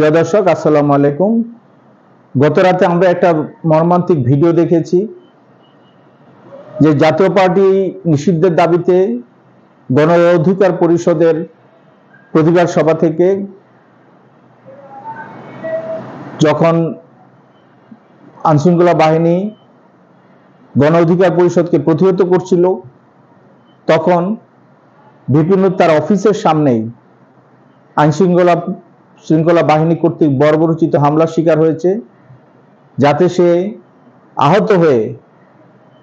প্রিয় দর্শক, আসসালামু আলাইকুম। গত রাতে আমরা একটা মর্মান্তিক ভিডিও দেখেছি যে জাতীয় পার্টি নিষিদ্ধের দাবিতে গণ অধিকার পরিষদের প্রতিবাদ সভা থেকে যখন আইনশৃঙ্খলা বাহিনী গণ অধিকার পরিষদকে প্রতিহত করছিল, তখন বিভিন্ন তার অফিসের সামনেই আইনশৃঙ্খলা শৃঙ্খলা বাহিনী কর্তৃক বর্বরচিত হামলার শিকার হয়েছে, যাতে সে আহত হয়ে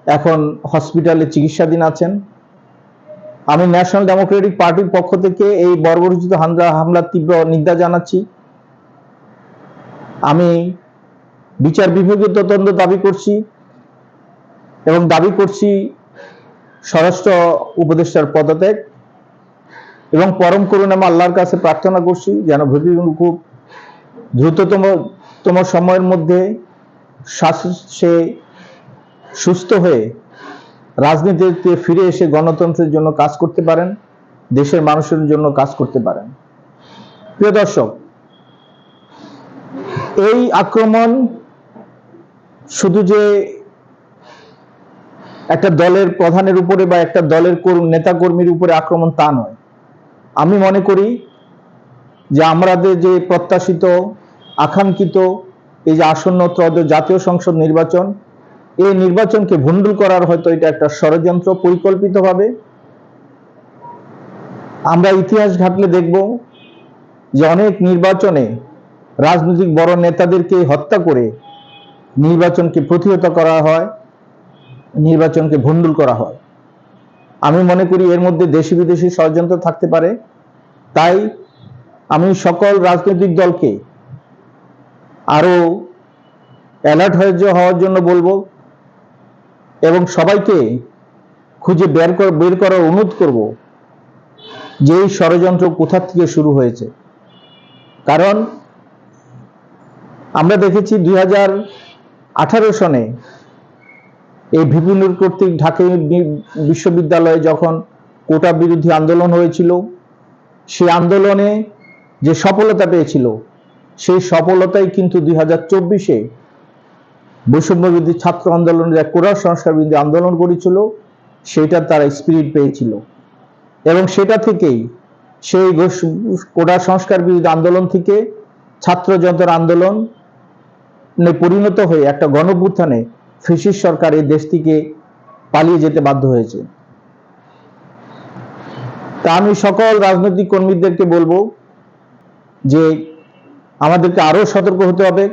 এখন হসপিটালে চিকিৎসাধীন আছেন। আমি ন্যাশনাল ডেমোক্রেটিক পার্টির পক্ষ থেকে এই বর্বরচিত হামলা হামলার তীব্র নিন্দা জানাচ্ছি। আমি বিচার বিভাগীয় তদন্ত দাবি করছি এবং দাবি করছি স্বরাষ্ট্র উপদেষ্টার পদত্যাগ। এবং পরম করুণ আমি আল্লাহর কাছে প্রার্থনা করছি যেন ভবিষ্যৎ খুব দ্রুততম তম সময়ের মধ্যে সে সুস্থ হয়ে রাজনীতিতে ফিরে এসে গণতন্ত্রের জন্য কাজ করতে পারেন, দেশের মানুষের জন্য কাজ করতে পারেন। প্রিয় দর্শক, এই আক্রমণ শুধু যে একটা দলের প্রধানের উপরে বা একটা দলের নেতা কর্মীর উপরে আক্রমণ তা নয়। আমি মনে করি যে আমাদের যে প্রত্যাশিত, আকাঙ্ক্ষিত এই যে আসন্ন ত্রয়োদশ জাতীয় সংসদ নির্বাচন, এই নির্বাচনকে ভণ্ডুল করার হয়তো এটা একটা ষড়যন্ত্র পরিকল্পিতভাবে। আমরা ইতিহাস ঘাটলে দেখব যে অনেক নির্বাচনে রাজনৈতিক বড় নেতাদেরকে হত্যা করে নির্বাচনকে প্রতিহত করা হয়, নির্বাচনকে ভণ্ডুল করা হয়। আমি মনে করি এর মধ্যে দেশি বিদেশি ষড়যন্ত্র থাকতে পারে। তাই আমি সকল রাজনৈতিক দলকে আরও অ্যালার্ট হয়ে হওয়ার জন্য বলব এবং সবাইকে খুঁজে বের বের করার অনুরোধ করব যে এই ষড়যন্ত্র কোথা থেকে শুরু হয়েছে। কারণ আমরা দেখেছি দুই হাজার আঠারো সনে এই ভিপুনুর কর্তৃক ঢাকা বিশ্ববিদ্যালয়ে যখন কোটা বিরোধী আন্দোলন হয়েছিল সেই আন্দোলনে যে সফলতা পেয়েছিল, সেই সফলতাই কিন্তু দুই হাজার চব্বিশে বৈষম্য বিরোধী ছাত্র আন্দোলনের এক কোটা সংস্কার বিরোধী আন্দোলন করেছিল সেটা তারা স্পিরিট পেয়েছিল। এবং সেটা থেকেই সেই কোটা সংস্কার বিরোধী আন্দোলন থেকে ছাত্র জনতার আন্দোলন পরিণত হয়ে একটা গণভ্যুত্থানে ফিসিস সরকার এই দেশ থেকে পালিয়ে যেতে বাধ্য হয়েছে। তা আমি সকল রাজনৈতিক কর্মীদেরকে বলব যে আমাদেরকে আরও সতর্ক হতে হবে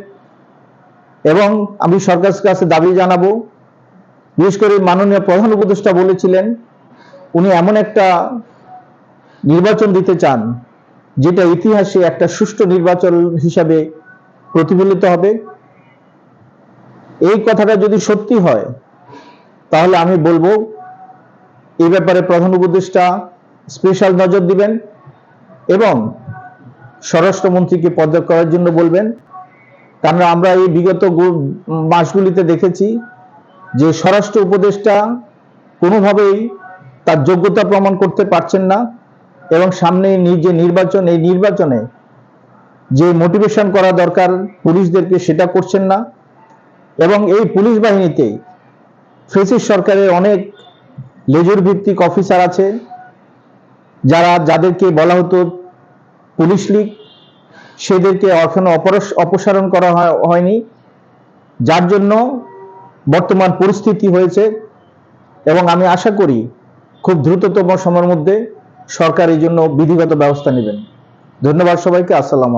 এবং আমি সরকারের কাছে দাবি জানাব, বিশেষ করে মাননীয় প্রধান উপদেষ্টা বলেছিলেন, উনি এমন একটা নির্বাচন দিতে চান যেটা ইতিহাসে একটা সুষ্ঠু নির্বাচন হিসাবে প্রতিফলিত হবে। এই কথাটা যদি সত্যি হয়, তাহলে আমি বলব, এই ব্যাপারে প্রধান উপদেষ্টা স্পেশাল নজর দিবেন এবং স্বরাষ্ট্রমন্ত্রীকে পদত্যাগ করার জন্য বলবেন। কারণ আমরা এই বিগত মাসগুলিতে দেখেছি যে স্বরাষ্ট্র উপদেষ্টা কোনোভাবেই তার যোগ্যতা প্রমাণ করতে পারছেন না এবং সামনে যে নির্বাচন, এই নির্বাচনে যে মোটিভেশন করা দরকার পুলিশদেরকে সেটা করছেন না। এবং এই পুলিশ বাহিনীতে ফেসিস সরকারের অনেক লেজুর ভিত্তিক অফিসার আছে, যারা, যাদেরকে বলা হতো পুলিশ লীগ, সেদেরকে এখনও অপসারণ করা হয়নি, যার জন্য বর্তমান পরিস্থিতি হয়েছে এবং আমি আশা করি খুব দ্রুততম সময়ের মধ্যে সরকার এই জন্য বিধিগত ব্যবস্থা নেবেন। ধন্যবাদ সবাইকে, আসসালাম